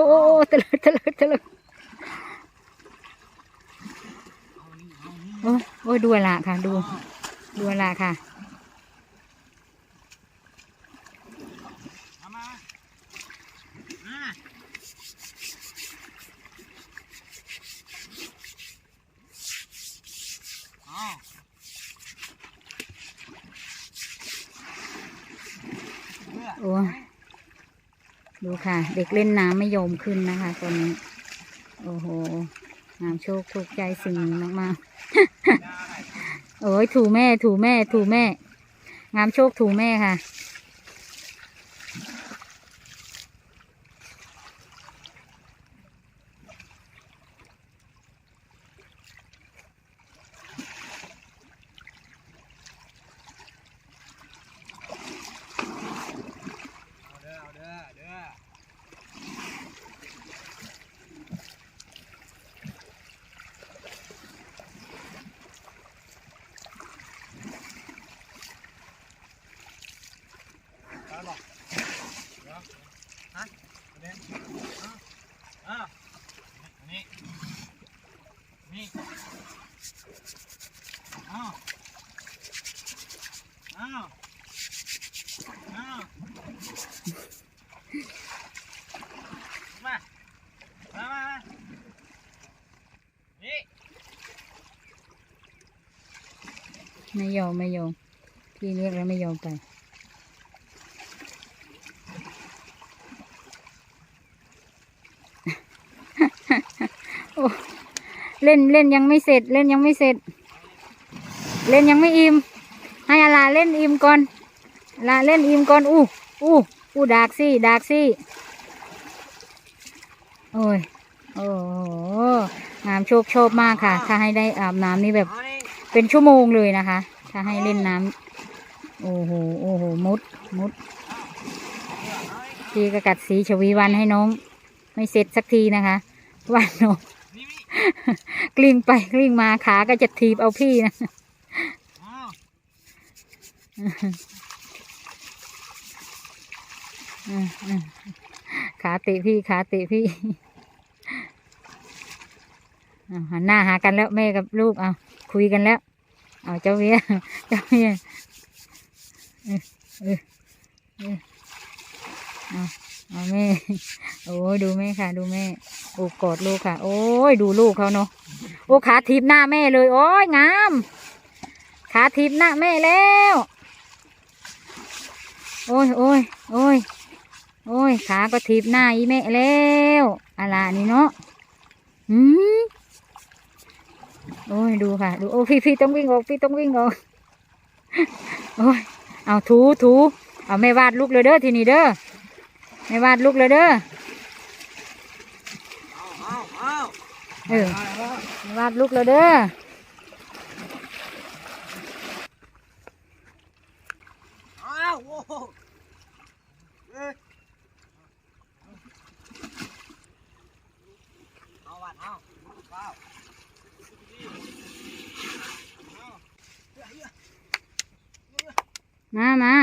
อ้โอ้ตะลึงตะลึงตะลึงเอานี่เอานี่โอ้ยโอ้ดูละค่ะ ดู ดูละค่ะโอ้ ดูค่ะ เด็กเล่นน้ำไม่ยอมขึ้นนะคะตอนนี้ โอ้โหงามโชคถูกใจสิ่งมากๆโอ้ยถูแม่ถูแม่ถูแม่ งามโชคถูแม่ค่ะ เอาเด้อเอาเด้อเด้อเอาบอกเดี๋ยวฮะเอาเด้อเอาเอาอันนี้นี่เอาเอาเอามามามานี่ไม่ยอมไม่ยอมพี่เรียกแล้วไม่ยอมไป โอ้เล่นเล่นยังไม่เสร็จ เล่นยังไม่เสร็จ เล่นยังไม่อิ่มให้อาลาเล่นอิ่มก่อนลาเล่นอิ่มก่อนอู้อู้อู้ดากซี่ดากซี่โอ้ยโอ้โหงามโชคโชคมากค่ะ ถ้าให้ได้อาบน้ำนี่แบบ เป็นชั่วโมงเลยนะคะ ถ้าให้เล่นน้ำโอ้โหโอ้โหมุดมุดพี่ก็กัดสีชวีวันให้น้อง ไม่เสร็จสักทีนะคะว่าน้องกลิ้งไปกลิ้งมาขาก็จะทีบเอาพี่นะ ขาตะพี่ขาตะพี่หันหน้าหากันแล้วแม่กับลูกเอาคุยกันแล้ว เอาเจ้าเวียเจ้าเวียเออเออเออเอาเอาแม่ โอ้ยดูแม่ค่ะ ดูแม่โอ้กอดลูกค่ะ โอ้ยดูลูกเขาเนาะโอ้ขาทีบหน้าแม่เลย โอ้ยงาม ขาทีบหน้าแม่แล้ว โอ้ยโอ้ยโอ้ยโอ้ยขาก็ทีบหน้าอีแม่แล้วอะไรนี่เนาะอืมโอ้ยดูค่ะ ดูโอ้พี่พี่ต้องวิ่งออกพี่ต้องวิ่งออกโอ้ยเอาถูถูเอาแม่วาดลูกเลยเด้อทีนี้เด้อแม่วาดลูกเลยเด้อเอาเอาเออแม่วาดลูกเลยเด้อ เอาโอ้โหเอ้ยเอาวัดเอาเอาเอาเฮ้ยเฮ้ย มามา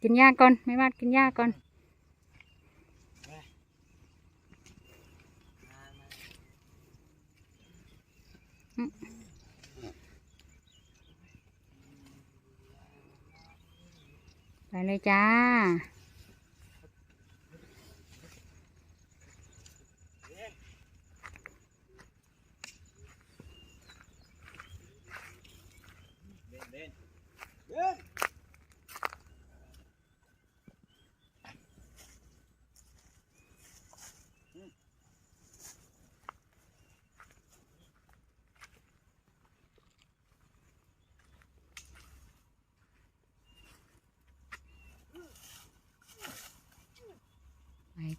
กินหญ้าก่อนไม่วาดกินหญ้าก่อนไป เลยจ้า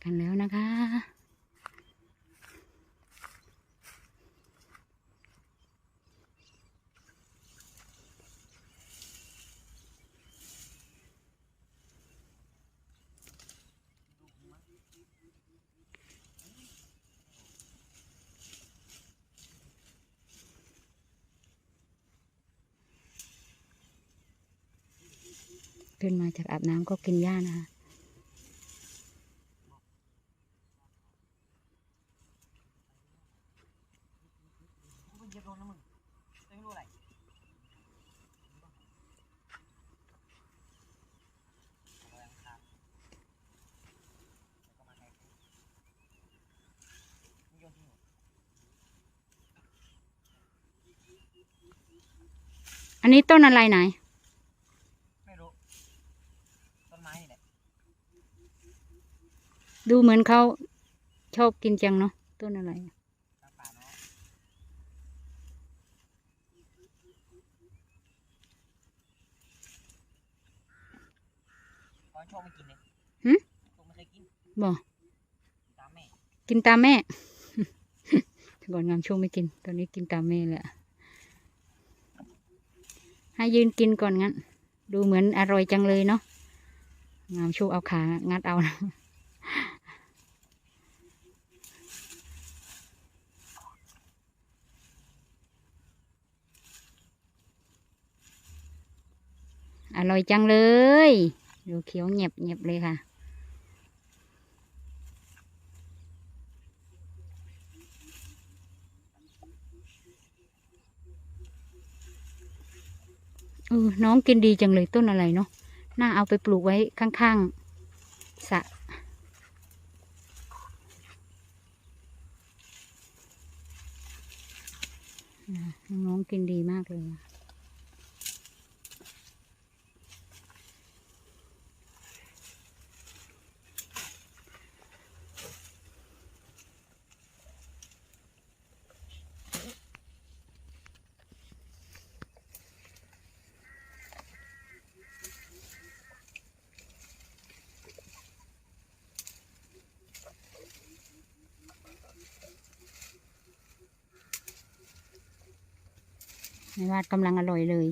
กันแล้วนะคะ ขึ้นมาจากอาบน้ำก็กินหญ้านะคะ เหยียบโดนนะมึงแต่ไม่รู้อะไรเอาไว้ข้างๆแล้วก็มาแทงมึงโยนทิ้งหนูอันนี้ต้นอะไรไหน ไม่รู้ ต้นไม้นี่แหละ ดูเหมือนเขาชอบกินจังเนาะต้นอะไร ตามป่าเนาะขอให้ โชคไม่กินเลยหึโชคไม่เคยกินบ่ตามแม่กินตามแม่ก่อนงามช่วงไม่กิน ตอนนี้กินตามแม่แหละให้ยืนกินก่อนงั้น ดูเหมือนอร่อยจังเลยเนาะงามช่วงเอาขางัดเอานะอร่อยจังเลย ดูเขียวเงียบเงียบเลยค่ะเออน้องกินดีจังเลยต้นอะไรเนาะ น่าเอาไปปลูกไว้ข้างๆสระน้องกินดีมากเลย อะในวากำลังอร่อยเลย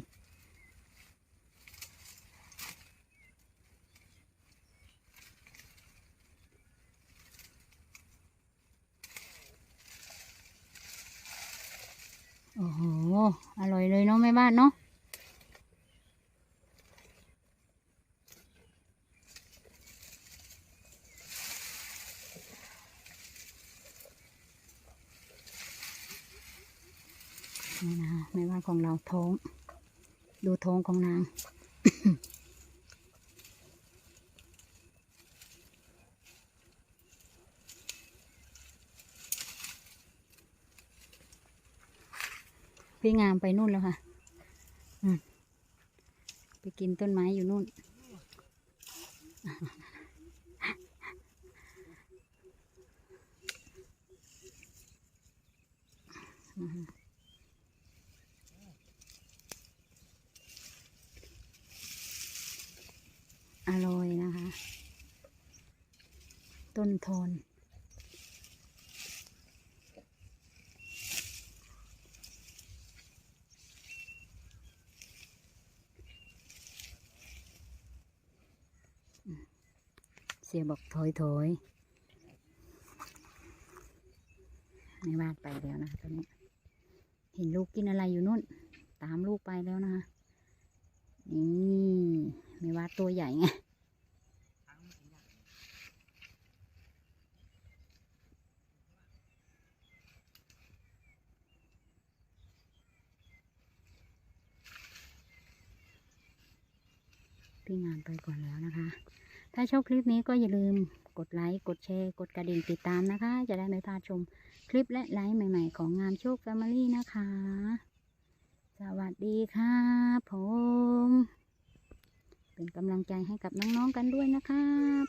โอ้โห อร่อยเลยเนาะแม่บ้านเนาะ นี่นะคะแม่บ้านของเราท้อง ดูท้องของนาง พี่งามไปนู่นแล้วค่ะไปกินต้นไม้อยู่นู่นอ อร่อยนะคะ ต้นทนเสียบอกถอยถอยในบ้านไปแล้วนะคะตอนนี้ เห็นลูกกินอะไรอยู่นู่น ตามลูกไปแล้วนะคะ นี่ ไม่ว่าตัวใหญ่ไงที่งานไปก่อนแล้วนะคะ ถ้าชอบคลิปนี้ก็อย่าลืมกดไลค์ กดแชร์ กดกระดิ่งติดตามนะคะ จะได้ไม่พลาดชมคลิปและไลฟ์ใหม่ ๆ ของงามโชคแฟมิลี่นะคะ สวัสดีค่ะผม เป็นกำลังใจให้กับน้องๆกันด้วยนะครับ